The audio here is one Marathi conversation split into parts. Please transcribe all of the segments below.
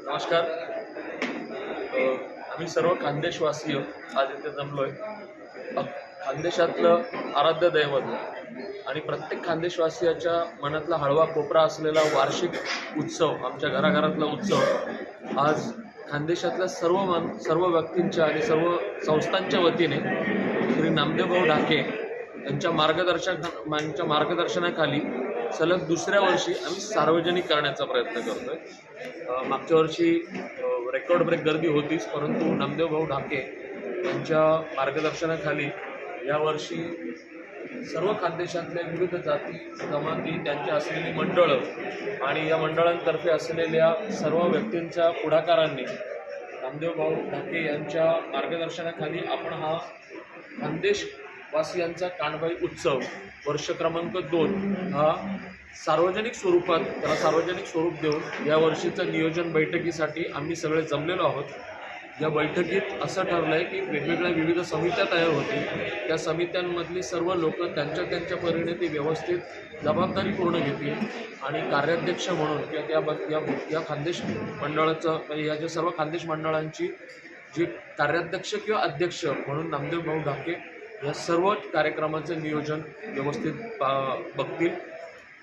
नमस्कार. आम्ही सर्व खानदेशवासीय आज इथे जमलोय. आहे खानदेशातलं आराध्य दैवत आणि प्रत्येक खानदेशवासियाच्या मनातला हळवा कोपरा असलेला वार्षिक उत्सव आमच्या घराघरातला उत्सव आज खानदेशातल्या सर्व मान सर्व व्यक्तींच्या आणि सर्व संस्थांच्या वतीने श्री नामदेवभाऊ ढाके यांच्या मार्गदर्शक यांच्या मार्गदर्शनाखाली सलग दुसऱ्या वर्षी आम्ही सार्वजनिक करण्याचा प्रयत्न करतोय. आहे मागच्या वर्षी रेकॉर्ड ब्रेक गर्दी होतीच परंतु नामदेव भाऊ ढाके यांच्या मार्गदर्शनाखाली यावर्षी सर्व खानदेशातल्या विविध जाती जमाती त्यांची असलेली मंडळं आणि या मंडळांतर्फे असलेल्या सर्व व्यक्तींच्या पुढाकारांनी नामदेव भाऊ ढाके यांच्या मार्गदर्शनाखाली आपण हा खानदेश वासियांचा कानबाई उत्सव वर्ष क्रमांक दोन हा सार्वजनिक स्वरूपात त्याला सार्वजनिक स्वरूप देऊन या वर्षीचं नियोजन बैठकीसाठी आम्ही सगळे जमलेलो आहोत. या बैठकीत असं ठरलं आहे की वेगवेगळ्या विविध समित्या तयार होतील. त्या समित्यांमधली सर्व लोक त्यांच्या त्यांच्या परीने ती व्यवस्थित जबाबदारी पूर्ण घेतील आणि कार्याध्यक्ष म्हणून किंवा त्या ब- या या खानदेश मंडळाचं म्हणजे या ज्या सर्व खानदेश मंडळांची जी कार्याध्यक्ष किंवा अध्यक्ष म्हणून नामदेव भाऊ ढाके या सर्व कार्यक्रमाचं नियोजन व्यवस्थित पा- बघतील.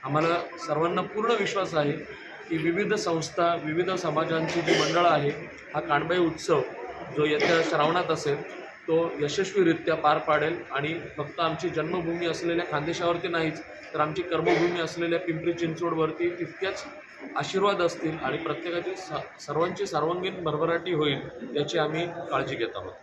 आम्हाला सर्वांना पूर्ण विश्वास आहे की विविध संस्था विविध समाजांची जी मंडळं आहे हा काणबाई उत्सव जो येत्या श्रावणात असेल तो यशस्वीरित्या पार पाडेल आणि फक्त आमची जन्मभूमी असलेल्या खानदेशावरती नाहीच तर आमची कर्मभूमी असलेल्या पिंपरी चिंचवडवरती तितक्याच आशीर्वाद असतील आणि प्रत्येकाची स सर्वांची सर्वांगीण भरभराटी होईल याची आम्ही काळजी घेत आहोत.